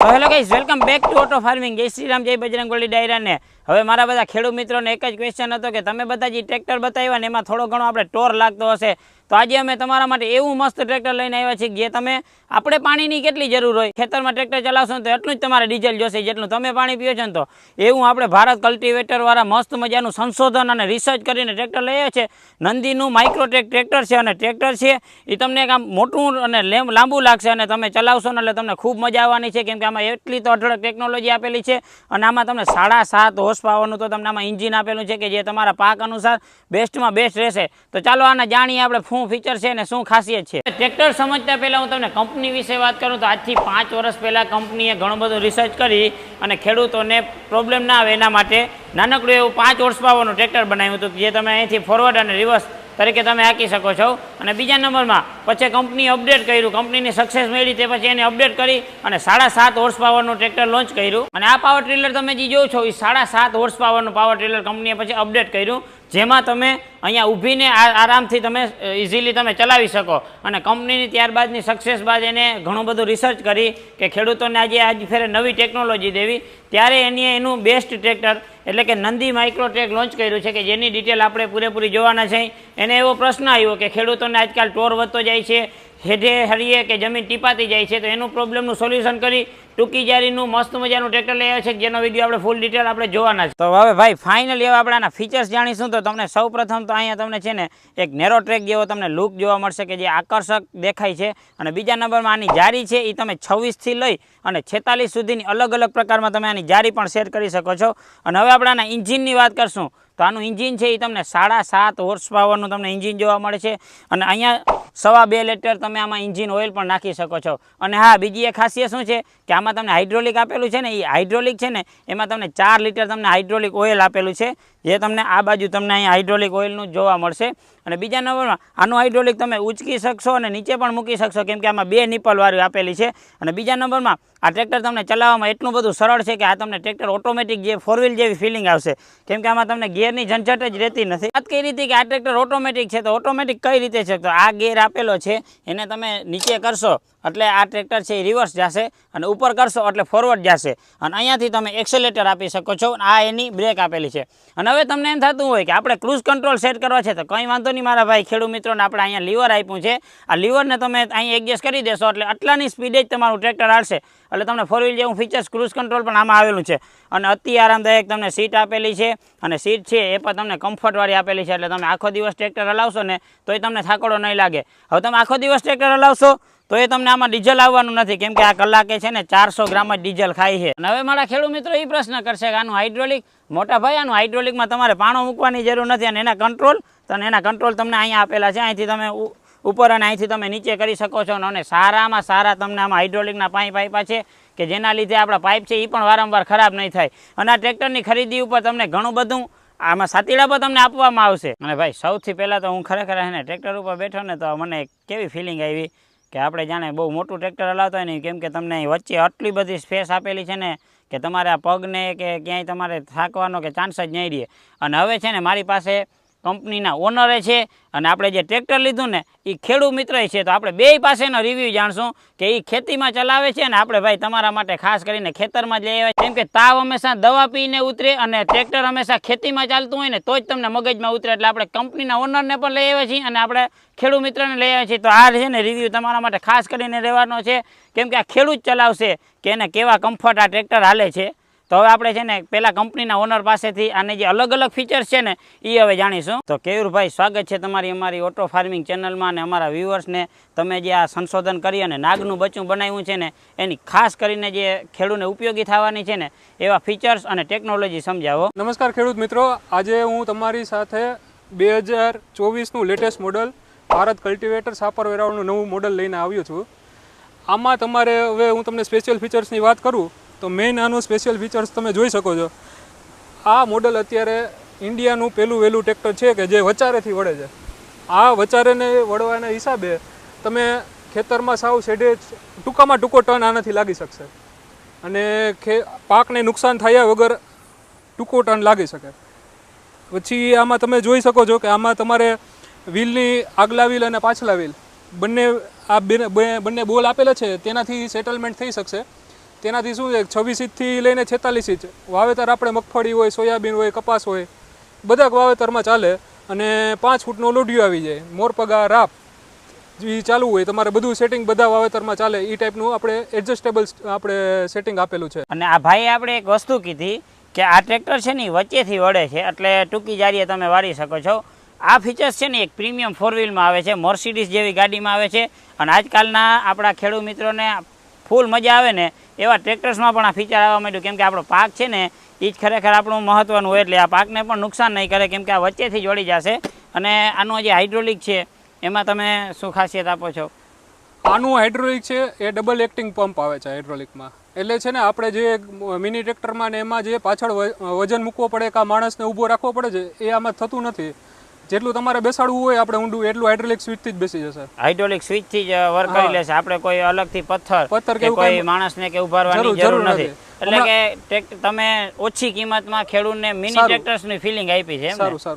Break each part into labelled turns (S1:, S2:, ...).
S1: Hello guys welcome back to auto farming જય શ્રી રામ, જય બજરંગ બલી ડાયરા ને હવે મારા બધા ખેડૂત મિત્રોને એક જ ક્વેશ્ચન હતો કે તમે બધા જે ટ્રેક્ટર બતાવ્યા ને એમાં થોડો ઘણો આપણે ટોર લાગતો હશે. તો આજે અમે તમારા માટે એવું મસ્ત ટ્રેક્ટર લઈને આવ્યા છીએ જે તમે આપણે પાણીની કેટલી જરૂર હોય, ખેતરમાં ટ્રેક્ટર ચલાવશો ને તો એટલું જ તમારે ડીઝલ જોશે, જેટલું તમે પાણી પીઓ છો ને તો. એવું આપણે ભારત કલ્ટિવેટર વાળા મસ્ત મજાનું સંશોધન અને રિસર્ચ કરીને ટ્રેક્ટર લઈએ છીએ. નંદીનું માઇક્રોટેક ટ્રેક્ટર છે અને ટ્રેક્ટર છે એ તમને એક આમ મોટું અને લાંબુ લાગશે અને તમે ચલાવશો ને એટલે તમને ખૂબ મજા આવવાની છે, કેમ કે આમાં એટલી તો અઢળક ટેકનોલોજી આપેલી છે અને આમાં તમને સાડા સાત હોર્સ પાવરનું તો તમને આમાં ઇન્જિન આપેલું છે કે જે તમારા પાક અનુસાર બેસ્ટમાં બેસ્ટ રહેશે. તો ચાલો આને જાણીએ આપણે શું ફીચર છે અને શું ખાસિયત છે? ટ્રેક્ટર સમજતા પહેલાં હું તમને કંપની વિશે વાત કરું તો આજથી પાંચ વર્ષ પહેલાં કંપનીએ ઘણું બધું રિસર્ચ કરી અને ખેડૂતોને પ્રોબ્લેમ ના આવે એના માટે નાનકડું એવું પાંચ વર્ષ પાવરનું ટ્રેક્ટર બનાવ્યું હતું જે તમે અહીંથી ફોરવર્ડ અને રિવર્સ તરીકે તમે આંકી શકો છો. અને બીજા નંબરમાં પછી કંપનીએ અપડેટ કર્યું. કંપનીની સક્સેસ મળી તે પછી એને અપડેટ કરી અને સાડા સાત હોર્સ પાવરનું ટ્રેક્ટર લોન્ચ કર્યું. અને આ પાવર ટ્રેલર તમે જે જોવો છો, એ સાડા સાત હોર્સ પાવરનું પાવર ટ્રેલર કંપનીએ પછી અપડેટ કર્યું. જેમાં તમે અહીંયા ઊભીને આરામથી તમે ઇઝીલી તમે ચલાવી શકો. અને કંપનીની ત્યારબાદની સક્સેસ બાદ એને ઘણું બધું રિસર્ચ કરી કે ખેડૂતોને આજે આજ ફેરે નવી ટેકનોલોજી દેવી. ત્યારે એની એનું બેસ્ટ ટ્રેક્ટર એટલે કે નંદી માઇક્રોટેક લોન્ચ કર્યું છે કે જેની ડિટેલ આપણે પૂરેપૂરી જોવાના છે. એને એવો પ્રશ્ન આવ્યો કે ખેડૂતોને આજકાલ ટોર વધતો જાય છે. હેઠે હરીએ કે જમીન ટીપાતી જાય છે, તો એનું પ્રોબ્લેમનું સોલ્યુશન કરી ટૂંકી જારીનું મસ્ત મજાનું ટ્રેક્ટર લઈ છે જેનો વીડિયો આપણે ફૂલ ડિટેલ આપણે જોવાના છે. તો હવે ભાઈ ફાઇનલી હવે આપણે આના ફીચર્સ જાણીશું, તો તમને સૌ તો અહીંયા તમને છે ને એક નેરો ટ્રેક જેવો તમને લુક જોવા મળશે, કે જે આકર્ષક દેખાય છે. અને બીજા નંબરમાં આની જારી છે એ તમે છવ્વીસથી લઈ અને છેતાલીસ સુધીની અલગ અલગ પ્રકારમાં તમે આની જારી પણ સેટ કરી શકો છો. અને હવે આપણે આના ઇન્જિનની વાત કરશું. તો આનું ઇન્જિન છે એ તમને સાડા સાત હોર્સ પાવરનું તમને ઇન્જિન જોવા મળે છે. અને અહીંયા સવા બે લીટર તમે આમાં ઇન્જિન ઓઇલ પણ નાખી શકો છો. અને હા, બીજી એક ખાસિયત શું છે કે આમાં તમને હાઇડ્રોલિક આપેલું છે ને, એ હાઇડ્રોલિક છે ને, એમાં તમને ચાર લીટર તમને હાઇડ્રોલિક ઓઇલ આપેલું છે. જે તમને આ બાજુ તમને અહીંયા હાઇડ્રોલિક ઓઇલનું જોવા મળશે. અને બીજા નંબરમાં, આનું હાઇડ્રોલિક તમે ઉચકી શકશો અને નીચે પણ મૂકી શકશો. કેમ કે આમાં બે નિપલવાળી આપેલી છે. અને બીજા નંબરમાં, આ ટ્રેક્ટર તમને ચલાવવામાં એટલું બધું સરળ છે કે આ તમને ટ્રેક્ટર ઓટોમેટિક જે ફોર વ્હીલ જેવી ફિલિંગ આવશે. કેમ કે આમાં તમને ગિયરની ઝંઝટ જ રહેતી નથી. વાત કઈ રીતે કે આ ટ્રેક્ટર ઓટોમેટિક છે, તો ઓટોમેટિક કઈ રીતે છે? તો આ ગેર આપેલો છે, એને તમે નીચે કરશો, એટલે આ ટ્રેક્ટર છે એ રિવર્સ જશે અને ઉપર કરશો, એટલે ફોરવર્ડ જશે. અને અહીંયાથી તમે એક્સેલેટર આપી શકો છો આ એની બ્રેક આપેલી છે. અને હવે તમને એમ થતું હોય કે આપણે ક્રૂઝ કંટ્રોલ સેટ કરવા છે, તો કંઈ વાંધો નહીં. મારા ભાઈ ખેડૂત મિત્રોને આપણે અહીંયા લીવર આપ્યું છે. આ લીવરને તમે અહીં એડજસ્ટ કરી દેશો એટલે આટલાની સ્પીડે જ તમારું ટ્રેક્ટર હાલશે. એટલે તમને ફોર વ્હીલ જેવું ફીચર્સ ક્રૂઝ કંટ્રોલ પણ આમાં આવેલું છે. અને અતિ આરામદાયક તમને સીટ આપેલી છે અને સીટ છે એ પણ તમને કમ્ફર્ટવાળી આપેલી છે. એટલે તમે આખો દિવસ ટ્રેક્ટર હલાવશો ને તોય તમને થાકડો નહીં લાગે. હવે તમે આખો દિવસ ટ્રેક્ટર હલાવશો તો એ તમને આમાં ડીઝલ આવવાનું નથી. કેમ કે આ કલાકે છે ને ચારસો ગ્રામ જ ડીઝલ ખાય છે. હવે મારા ખેડૂત મિત્રો એ પ્રશ્ન કરશે કે આનું હાઇડ્રોલિક મોટા ભાઈ, આનું હાઇડ્રોલિકમાં તમારે પાણો મૂકવાની જરૂર નથી અને એના કંટ્રોલ અને એના કંટ્રોલ તમને અહીંયા આપેલા છે. અહીંથી તમે ઉપર અને અહીંથી તમે નીચે કરી શકો છો. અને સારામાં સારા તમને આમાં હાઇડ્રોલિકના પાઇપ આપ્યા છે કે જેના લીધે આપણા પાઇપ છે એ પણ વારંવાર ખરાબ નહીં થાય. અને આ ટ્રેક્ટરની ખરીદી ઉપર તમને ઘણું બધું આમાં સાતીડા પર તમને આપવામાં આવશે. અને ભાઈ, સૌથી પહેલાં તો હું ખરેખર એને ટ્રેક્ટર ઉપર બેઠો ને તો મને કેવી ફિલિંગ આવી કે આપણે જાણે બહુ મોટું ટ્રેક્ટર હલાવતા હોય ને કેમ કે તમને વચ્ચે આટલી બધી સ્પેસ આપેલી છે ને કે તમારે આ પગને કે ક્યાંય તમારે થાકવાનો કે ચાન્સ જ નહીં રહે. અને હવે છે ને મારી પાસે કંપનીના ઓનરે છે અને આપણે જે ટ્રેક્ટર લીધું ને એ ખેડૂત મિત્ર છે, તો આપણે બેય પાસેનો રિવ્યૂ જાણશું કે એ ખેતીમાં ચલાવે છે અને આપણે ભાઈ તમારા માટે ખાસ કરીને ખેતરમાં જ લઈ આવ્યા કેમ કે તાવ હંમેશા દવા પીને ઉતરે અને ટ્રેક્ટર હંમેશા ખેતીમાં ચાલતું હોય ને તો જ તમને મગજમાં ઉતરે. એટલે આપણે કંપનીના ઓનરને પણ લઈ આવ્યા છીએ અને આપણે ખેડૂત મિત્રને લઈ આવ્યા છીએ. તો આ છે ને રિવ્યૂ તમારા માટે ખાસ કરીને રહેવાનો છે. કેમ કે આ ખેડૂત ચલાવશે કે એને કેવા કમ્ફર્ટ આ ટ્રેક્ટર હાલે છે. તો હવે આપણે છે ને પહેલા કંપનીના ઓનર પાસેથી આને જે અલગ અલગ ફીચર્સ છે ને એ હવે જાણીશું. તો કેયુરભાઈ, સ્વાગત છે તમારી અમારી ઓટો ફાર્મિંગ ચેનલમાં અને અમારા વ્યુઅર્સને તમે જે આ સંશોધન કરી અને નાગનું બચ્ચું બનાવ્યું છે ને, એની ખાસ કરીને જે ખેડૂતને ઉપયોગી થવાની છે ને, એવા ફીચર્સ અને ટેકનોલોજી સમજાવો.
S2: નમસ્કાર ખેડૂત મિત્રો, આજે હું તમારી સાથે બે હજાર ચોવીસનું latest model Bharat cultivator Sapar વેરાવળનું નવું મોડલ લઈને આવ્યો છું. આમાં તમારે હવે હું તમને સ્પેશિયલ ફીચર્સની વાત કરું. તો મેઇન આનું સ્પેશિયલ ફીચર્સ તમે જોઈ શકો છો. આ મોડલ અત્યારે ઇન્ડિયાનું પહેલું વહેલું ટ્રેક્ટર છે કે જે વચારેથી વળે છે. આ વચારેને વળવાના હિસાબે તમે ખેતરમાં સાવ શેડે ટૂંકામાં ટૂંકો ટર્ન આનાથી લાગી શકશે. અને ખે પાકને નુકસાન થયા વગર ટૂંકો ટર્ન લાગી શકે. પછી આમાં તમે જોઈ શકો છો કે આમાં તમારે વ્હીલની આગલા વ્હીલ અને પાછલા વ્હીલ બંને આ બે- બંને બોલ આપેલા છે, તેનાથી સેટલમેન્ટ થઈ શકશે. તેનાથી શું છે? છવ્વીસ ઇંચથી લઈને છેતાલીસ ઇંચ. વાવેતર આપણે મગફળી હોય, સોયાબીન હોય, કપાસ હોય, બધા વાવેતરમાં ચાલે અને પાંચ ફૂટનો લોઢિયો આવી જાય. મોરપગા રાપ જે ચાલુ હોય, તમારે બધું સેટિંગ બધા વાવેતરમાં ચાલે. એ ટાઈપનું આપણે એડજસ્ટેબલ આપણે સેટિંગ આપેલું છે.
S1: અને આ ભાઈએ આપણે એક વસ્તુ કીધી કે આ ટ્રેક્ટર છે ને વચ્ચેથી વળે છે, એટલે ટૂંકી જારીએ તમે વાળી શકો છો. આ ફીચર્સ છે ને એક પ્રીમિયમ ફોર વ્હીલમાં આવે છે મોર્સિડીઝ જેવી ગાડીમાં આવે છે. અને આજકાલના આપણા ખેડૂત મિત્રોને ફૂલ મજા આવે ને એવા ટ્રેક્ટર્સમાં પણ આ ફીચર આવવા માંડ્યું. કેમ કે આપણો પાક છે ને એ જ ખરેખર આપણું મહત્ત્વનું હોય એટલે આ પાકને પણ નુકસાન નહીં કરે, કેમ કે આ વચ્ચેથી જ વળી જશે. અને આનું જે હાઇડ્રોલિક છે, એમાં તમે શું ખાસિયત આપો છો?
S2: આનું હાઇડ્રોલિક છે, એ ડબલ એક્ટિંગ પંપ આવે છે હાઇડ્રોલિકમાં એટલે છે ને, આપણે જે મિની ટ્રેક્ટરમાં ને એમાં જે પાછળ વજન મૂકવો પડે કે આ માણસને ઊભો રાખવો પડે છે, એ આમાં થતું નથી. જેટલું તમારે બેસાડવું હોય આપણે ઊંડું એટલું હાઇડ્રોલિક સ્વિચથી જ બેસી જશે.
S1: હાઇડ્રોલિક સ્વિચથી જ વર્ક કરી લેશે. આપણે કોઈ અલગથી પથ્થર
S2: પથ્થર કે
S1: કોઈ માણસને કે ઉભારવાની
S2: જરૂર-
S1: નથી. એટલે કે તમે ઓછી કિંમતમાં ખેડૂતને મિની. ટ્રેક્ટર્સની ફિલિંગ આપી છે.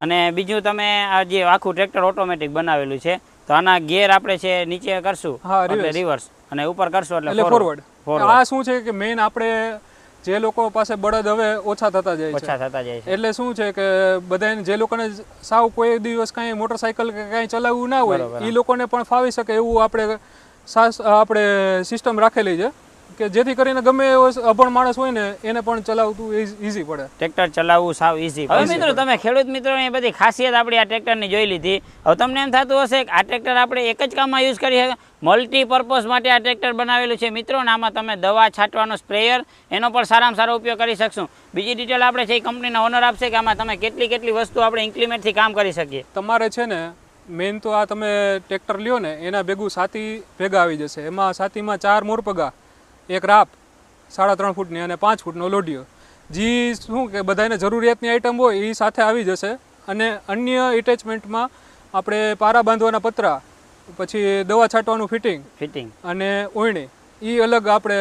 S1: અને બીજું તમે આ જે આખું ટ્રેક્ટર ઓટોમેટિક બનાવેલું છે તો આના ગેર આપણે છે નીચે કરશું એટલે રિવર્સ અને ઉપર કરશું એટલે
S2: એટલે ફોરવર્ડ આ શું છે કે મેઇન આપણે જે લોકો પાસે બળદ હવે ઓછા થતા જાય છે.
S1: ઓછા થતા જાય છે.
S2: એટલે શું છે કે બધાને જે લોકોને સાવ કોઈ દિવસ કાંઈ મોટરસાયકલ કે કાંઈ ચલાવવું ના હોય એ લોકોને પણ ફાવી શકે એવું આપણે આપણે સિસ્ટમ રાખેલી છે. કે જેથી કરીને ગમે એવો અભણ માણસ હોય ને એને પણ ચલાવતું ઈઝી પડે.
S1: ટ્રેક્ટર ચલાવવું સાવ ઈઝી હવે મિત્રો તમે ખેડૂત મિત્રો એ બધી ખાસિયત આપણી આ ટ્રેક્ટરની જોઈ લીધી. હવે તમને એમ થતું હશે કે આ ટ્રેક્ટર આપણે એક જ કામમાં યુઝ કરી શકીએ મલ્ટીપર્પઝ માટે આ ટ્રેક્ટર બનાવેલું છે. મિત્રો ને આમાં તમે દવા છાંટવાનો સ્પ્રેયર એનો પણ સારામાં સારો ઉપયોગ કરી શકશું. બીજી ડિટેલ આપણે છે એ કંપનીના ઓનર આપશે કે આમાં તમે કેટલી કેટલી વસ્તુ આપણે ઇમ્પ્લિમેન્ટથી કામ કરી શકીએ.
S2: તમારે છે ને મેઇન તો આ તમે ટ્રેક્ટર લ્યો ને એના ભેગું સાથી ભેગા આવી જશે. એમાં સાતીમાં ચાર મોરપગા. એક રાપ સાડા ત્રણ ફૂટની અને પાંચ ફૂટનો લોઢિયો. જે શું કે બધાને જરૂરિયાતની આઈટમ હોય એ સાથે આવી જશે અને અન્ય એટેચમેન્ટમાં આપણે પારા બાંધવાના પતરા પછી દવા છાંટવાનું ફિટિંગ
S1: ફિટિંગ
S2: અને ઓયણી એ અલગ આપણે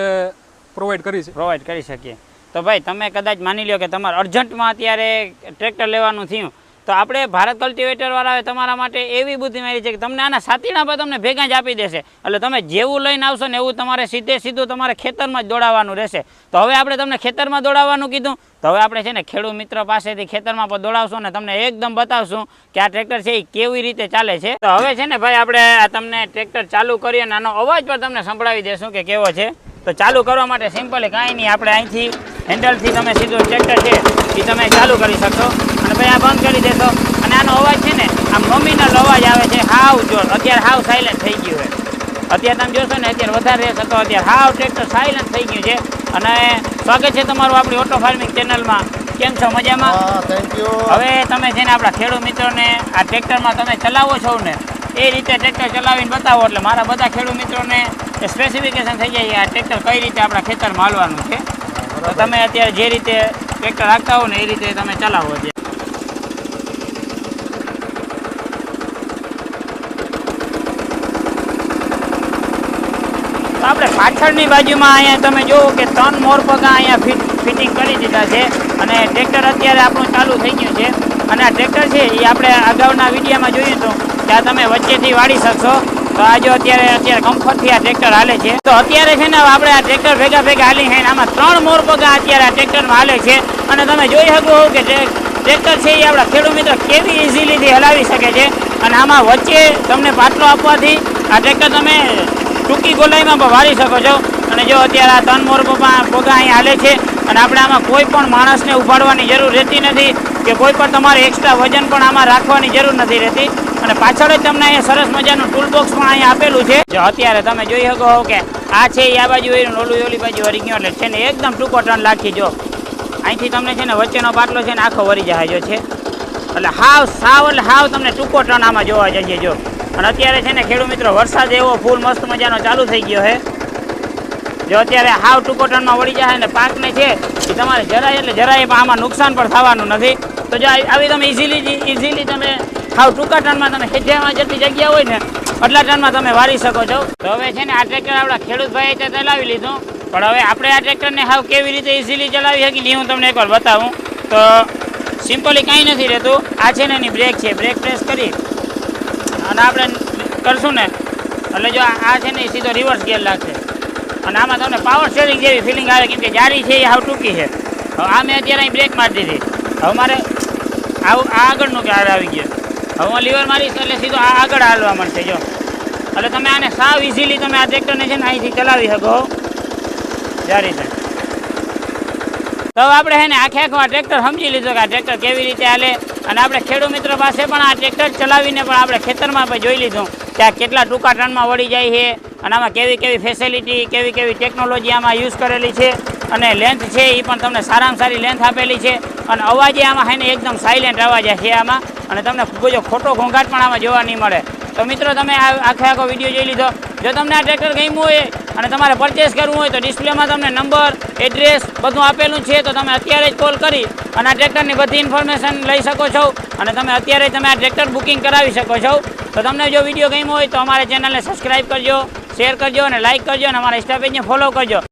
S2: પ્રોવાઈડ કરી
S1: પ્રોવાઈડ કરી શકીએ. તો ભાઈ તમે કદાચ માની લ્યો કે તમારે અર્જન્ટમાં અત્યારે ટ્રેક્ટર લેવાનું થયું. તો આપણે ભારત કલ્ટિવેટર વાળાએ તમારા માટે એવી બુદ્ધિ મારી છે કે તમને આના સાતીના પર તમને ભેગા જ આપી દેશે. એટલે તમે જેવું લઈને આવશો ને એવું તમારે સીધે સીધું તમારે ખેતરમાં જ દોડાવવાનું રહેશે. તો હવે આપણે તમને ખેતરમાં દોડાવવાનું કીધું. તો હવે આપણે છે ને ખેડૂત મિત્ર પાસેથી ખેતરમાં પણ દોડાવશું ને તમને એકદમ બતાવશું કે આ ટ્રેક્ટર છે એ કેવી રીતે ચાલે છે. તો હવે છે ને ભાઈ આપણે તમને ટ્રેક્ટર ચાલુ કરીએ અને આનો અવાજ પણ તમને સંભળાવી દેશું કે કેવો છે. તો ચાલુ કરવા માટે સિમ્પલી કાંઈ નહીં, આપણે અહીંથી હેન્ડલથી તમે સીધું ટ્રેક્ટર છે એ તમે ચાલુ કરી શકશો. અને ભાઈ આ બંધ કરી દેશો. અને આનો અવાજ છે ને આમ મમ્મીનો અવાજ આવે છે હાવ જોર. અત્યારે હાવ સાયલેન્ટ થઈ ગયું છે. અત્યારે તમે જોશો ને અત્યારે વધારે રેસ હતો અત્યારે હાવ ટ્રેક્ટર સાયલેન્ટ થઈ ગયું છે. અને સ્વાગત છે તમારું આપણી ઓટો ફાર્મિંગ ચેનલમાં કેમ છો? મજામાં?
S3: હા થેન્ક યુ
S1: હવે તમે છે ને આપણા ખેડૂત મિત્રોને આ ટ્રેક્ટરમાં તમે ચલાવો છો ને એ રીતે ટ્રેક્ટર ચલાવીને બતાવો. એટલે મારા બધા ખેડૂત મિત્રોને સ્પેસિફિકેશન થઈ જાય આ ટ્રેક્ટર કઈ રીતે આપણા ખેતરમાં હાલવાનું છે. તો તમે અત્યારે જે રીતે ટ્રેક્ટર રાખતા હો ને એ રીતે તમે ચલાવો છે તો આપણે પાછળની બાજુમાં અહીંયા તમે જુઓ કે ત્રણ મોરપગા અહીંયા ફિટ ફિટિંગ કરી દીધા છે અને ટ્રેક્ટર અત્યારે આપણું ચાલુ થઈ ગયું છે. અને આ ટ્રેક્ટર છે, એ આપણે અગાઉના વિડીયામાં જોયું હતું કે આ તમે વચ્ચેથી વાળી શકશો. તો આ જો અત્યારે અત્યારે કમ્ફર્ટથી આ ટ્રેક્ટર હાલે છે. તો અત્યારે છે ને આપણે આ ટ્રેક્ટર ભેગા ભેગા હાલી છે આમાં ત્રણ મોરપગા અત્યારે આ ટ્રેક્ટરમાં હાલે છે. અને તમે જોઈ શકો છો કે ટ્રેક્ટર છે, એ આપણા ખેડૂત મિત્ર કેવી ઇઝીલીથી હલાવી શકે છે. અને આમાં વચ્ચે તમને પાટલો આપવાથી આ ટ્રેક્ટર તમે ટૂંકી ગોલાઈમાં વાળી શકો છો. અને જો અત્યારે આ ત્રણ મોર પગા પગા અહીં હાલે છે, અને આપણે આમાં કોઈ પણ માણસને ઉપાડવાની જરૂર રહેતી નથી, કે કોઈ પણ તમારે એક્સ્ટ્રા વજન પણ આમાં રાખવાની જરૂર નથી રહેતી. અને પાછળ જ તમને અહીંયા સરસ મજાનું ટૂલ બોક્સ પણ અહીંયા આપેલું છે. જો અત્યારે તમે જોઈ શકો હો કે આ છે એ આ બાજુ એનું ઓલું ઓલી બાજુ વળી ગયો, એટલે છે ને એકદમ ટૂંકો ટર્ન લાખી જો. અહીંથી તમને છે ને વચ્ચેનો પાટલો છે ને આખો વળી જહાજો છે. એટલે હાવ સાવ, એટલે હાવ તમને ટૂંકો ટર્ન આમાં જોવા જઈએ જો. અને અત્યારે છે ને ખેડૂત મિત્રો, વરસાદ એવો ફૂલ મસ્ત મજાનો ચાલુ થઈ ગયો છે. જો અત્યારે હાવ ટૂંકો ટર્નમાં વળી જાય ને પાકને છે, એ તમારે જરાય એટલે જરાય પણ આમાં નુકસાન પણ થવાનું નથી. તો જો આવી તમે ઇઝીલી ઇઝીલી તમે હાવ ટૂંકા ટનમાં તમે હેઠિયામાં જેટલી જગ્યા હોય ને, એટલા ટનમાં તમે વારી શકો છો. તો હવે છે ને આ ટ્રેક્ટર આપણા ખેડૂત ભાઈએ તે ચલાવી લીધું. પણ હવે આપણે આ ટ્રેક્ટરને હાવ કેવી રીતે ઇઝીલી ચલાવી શકીએ હું તમને એકવાર બતાવું. તો સિમ્પલી કાંઈ નથી રહેતું. આ છે ને એની બ્રેક છે. બ્રેક પ્રેસ કરી અને આપણે કરશું ને, એટલે જો આ છે ને, સીધો રિવર્સ ગિયર લાગશે. અને આમાં તમને પાવર સ્ટેરિંગ જેવી ફિલિંગ આવે, કેમ કે જારી છે, એ હાવ ટૂંકી છે. હવે આ મેં અત્યારે અહીં બ્રેક મારી દીધી. હવે મારે આવું આ આગળનું ક્યારે આવી ગયું. હવે હું લીવર મારીશ, એટલે સીધો આ આગળ હાલવા મળશે જો. એટલે તમે આને સાવ ઇઝીલી તમે આ ટ્રેક્ટરને છે ને અહીંથી ચલાવી શકો. જારી છે. તો આપણે હે ને આખે આખું ટ્રેક્ટર સમજી લીધું કે આ ટ્રેક્ટર કેવી રીતે હાલે અને આપણે ખેડૂત મિત્ર પાસે પણ આ ટ્રેક્ટર ચલાવીને પણ આપણે ખેતરમાં પણ જોઈ લીધું કે આ કેટલા ટૂંકા ટર્નમાં વળી જાય છે અને આમાં કેવી કેવી ફેસિલિટી કેવી કેવી ટેકનોલોજી આમાં યુઝ કરેલી છે અને લેન્થ છે એ પણ તમને સારામાં સારી લેન્થ આપેલી છે અને અવાજે આમાં હે ને એકદમ સાયલેન્ટ અવાજ છે આમાં અને તમને બીજો ખોટો ઘોંઘાટ પણ આમાં જોવા નહીં મળે. તો મિત્રો તમે આ આખે આખો વીડિયો જોઈ લીધો. જો તમને આ ટ્રેક્ટર ગમ્યું હોય અને તમારે પરચેસ કરવું હોય તો ડિસ્પ્લેમાં તમને નંબર એડ્રેસ બધું આપેલું છે, તો તમે અત્યારે જ કોલ કરી અને આ ટ્રેક્ટરની બધી ઇન્ફોર્મેશન લઈ શકો છો. અને તમે અત્યારે તમે આ ટ્રેક્ટર બુકિંગ કરાવી શકો છો. તો તમને જો વીડિયો ગમ્યો હોય તો અમારા ચેનલને સબસ્ક્રાઈબ કરજો શેર કરજો અને લાઇક કરજો અને અમારા ઇન્સ્ટા ફોલો કરજો.